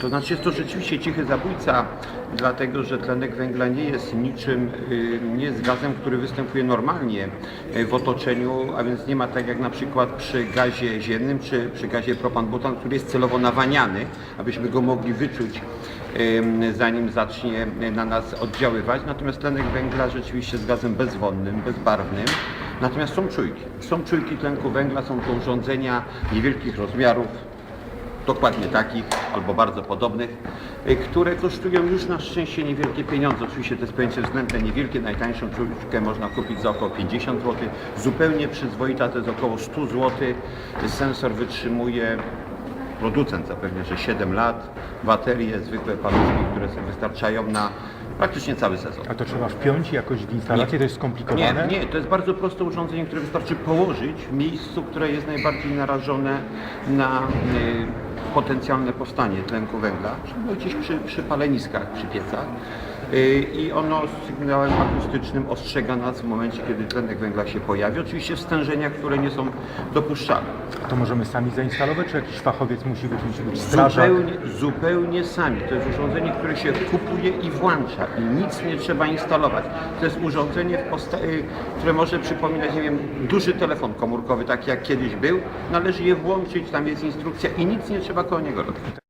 To znaczy jest to rzeczywiście cichy zabójca, dlatego że tlenek węgla nie jest niczym, y, nie jest gazem, który występuje normalnie y, w otoczeniu, a więc nie ma tak jak na przykład przy gazie ziemnym czy przy gazie propan-butan, który jest celowo nawaniany, abyśmy go mogli wyczuć zanim zacznie na nas oddziaływać. Natomiast tlenek węgla rzeczywiście jest gazem bezwonnym, bezbarwnym. Natomiast są czujki. Są czujki tlenku węgla, są to urządzenia niewielkich rozmiarów, dokładnie takich albo bardzo podobnych, y, które kosztują już na szczęście niewielkie pieniądze. Oczywiście to jest pojęcie względne niewielkie, najtańszą czujkę można kupić za około 50 zł, zupełnie przyzwoita to jest około 100 zł. Sensor wytrzymuje producent zapewne, że 7 lat, baterie, zwykłe paluszki, które sobie wystarczają na praktycznie cały sezon. A to trzeba wpiąć jakoś w instalację, to jest skomplikowane? Nie, nie, to jest bardzo proste urządzenie, które wystarczy położyć w miejscu, które jest najbardziej narażone na y, potencjalne powstanie tlenku węgla, gdzieś przy, przy paleniskach, przy piecach. Y, I ono sygnałem akustycznym ostrzega nas w momencie, kiedy tlenek węgla się pojawi. Oczywiście w stężeniach, które nie są dopuszczalne. To możemy sami zainstalować, czy jakiś fachowiec musi być, musi być strażak? Zupełnie, zupełnie sami. To jest urządzenie, które się kupuje i włącza i nic nie trzeba instalować. To jest urządzenie, y, które może przypominać, nie wiem, duży telefon komórkowy, taki jak kiedyś był. Należy je włączyć, tam jest instrukcja i nic nie trzeba koło niego robić.